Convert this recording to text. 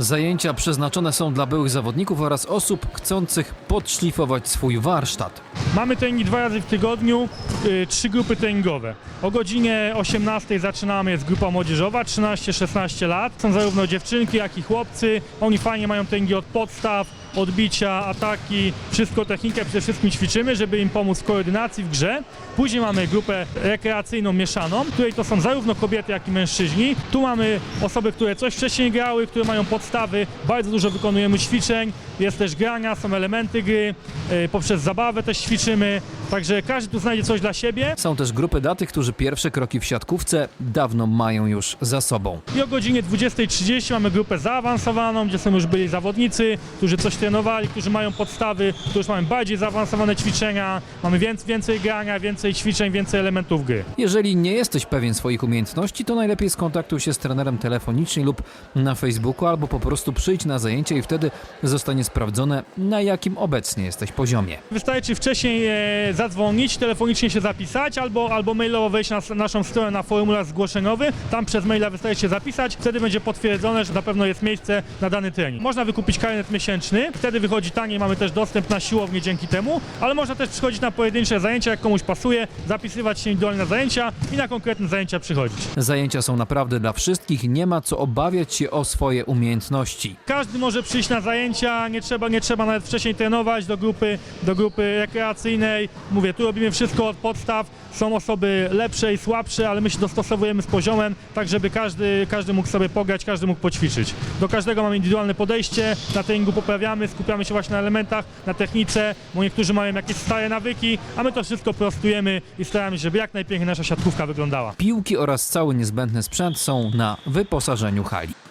Zajęcia przeznaczone są dla byłych zawodników oraz osób chcących podszlifować swój warsztat. Mamy treningi dwa razy w tygodniu, y, trzy grupy treningowe. O godzinie 18 zaczynamy, jest grupa młodzieżowa, 13-16 lat. Są zarówno dziewczynki, jak i chłopcy. Oni fajnie mają treningi od podstaw, odbicia, ataki, wszystko technikę przede wszystkim ćwiczymy, żeby im pomóc w koordynacji, w grze. Później mamy grupę rekreacyjną mieszaną, której to są zarówno kobiety, jak i mężczyźni. Tu mamy osoby, które coś wcześniej grały, które mają podstawy. Bardzo dużo wykonujemy ćwiczeń, jest też grania, są elementy gry, y, poprzez zabawę też ćwiczymy. Także każdy tu znajdzie coś dla siebie. Są też grupy dla tych, którzy pierwsze kroki w siatkówce dawno mają już za sobą. I o godzinie 20.30 mamy grupę zaawansowaną, gdzie są już byli zawodnicy, którzy coś trenowali, którzy mają podstawy, którzy już mają bardziej zaawansowane ćwiczenia. Mamy więcej, więcej grania, więcej ćwiczeń, więcej elementów gry. Jeżeli nie jesteś pewien swoich umiejętności, to najlepiej skontaktuj się z trenerem telefonicznie lub na Facebooku, albo po prostu przyjdź na zajęcia i wtedy zostanie sprawdzone, na jakim obecnie jesteś poziomie. Wystarczy wcześniej e, zadzwonić, telefonicznie się zapisać albo, albo mailowo wejść na s- naszą stronę na formularz zgłoszeniowy. Tam przez maila wystarczy się zapisać. Wtedy będzie potwierdzone, że na pewno jest miejsce na dany trening. Można wykupić karnet miesięczny, wtedy wychodzi taniej, mamy też dostęp na siłownię dzięki temu, ale można też przychodzić na pojedyncze zajęcia, jak komuś pasuje, zapisywać się indywidualnie na zajęcia i na konkretne zajęcia przychodzić. Zajęcia są naprawdę dla wszystkich, nie ma co obawiać się o swoje umiejętności. Każdy może przyjść na zajęcia, nie trzeba, nie trzeba nawet wcześniej trenować do grupy, do grupy rekreacyjnej. Mówię, tu robimy wszystko od podstaw. Są osoby lepsze i słabsze, ale my się dostosowujemy z poziomem, tak żeby każdy, każdy mógł sobie pograć, każdy mógł poćwiczyć. Do każdego mamy indywidualne podejście, na treningu poprawiamy, skupiamy się właśnie na elementach, na technice, bo niektórzy mają jakieś stare nawyki, a my to wszystko prostujemy i staramy się, żeby jak najpiękniej nasza siatkówka wyglądała. Piłki oraz cały niezbędny sprzęt są na wyposażeniu hali.